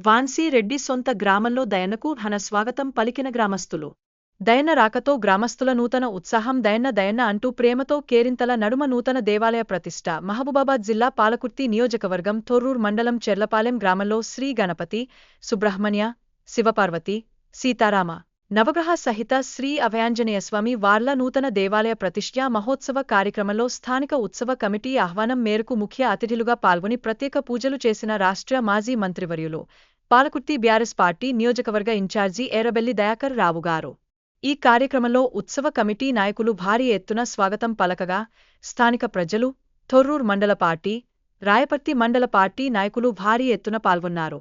వాన్సీరెడ్డి సొంత గ్రామంలో దయన్నకు హన స్వాగతం పలికిన గ్రామస్తులు దయన్న రాకతో గ్రామస్తుల నూతన ఉత్సాహం దయన్న దయన్న అంటూ ప్రేమతో కేరింతల నడుమ నూతన దేవాలయ ప్రతిష్ట మహబూబాబాద్ జిల్లా పాలకుర్తి నియోజకవర్గం తొర్రూర్ మండలం చెర్లపాలెం గ్రామంలో శ్రీ గణపతి సుబ్రహ్మణ్య శివపార్వతి సీతారామ నవగ్రహ సహిత శ్రీ అభయాంజనేయస్వామి వార్ల నూతన దేవాలయ ప్రతిష్ఠా మహోత్సవ కార్యక్రమంలో స్థానిక ఉత్సవ కమిటీ ఆహ్వానం మేరకు ముఖ్య అతిథులుగా పాల్గొని ప్రత్యేక పూజలు చేసిన రాష్ట్ర మాజీ మంత్రివర్యులు పాలకుర్తి బ్యారెస్ పార్టీ నియోజకవర్గ ఇన్ఛార్జి ఏరబెల్లి దయాకర్ రావు గారు. ఈ కార్యక్రమంలో ఉత్సవ కమిటీ నాయకులు భారీ ఎత్తున స్వాగతం పలకగా స్థానిక ప్రజలు థొర్రూర్ మండల పార్టీ రాయపర్తి మండల పార్టీ నాయకులు భారీ ఎత్తున పాల్గొన్నారు.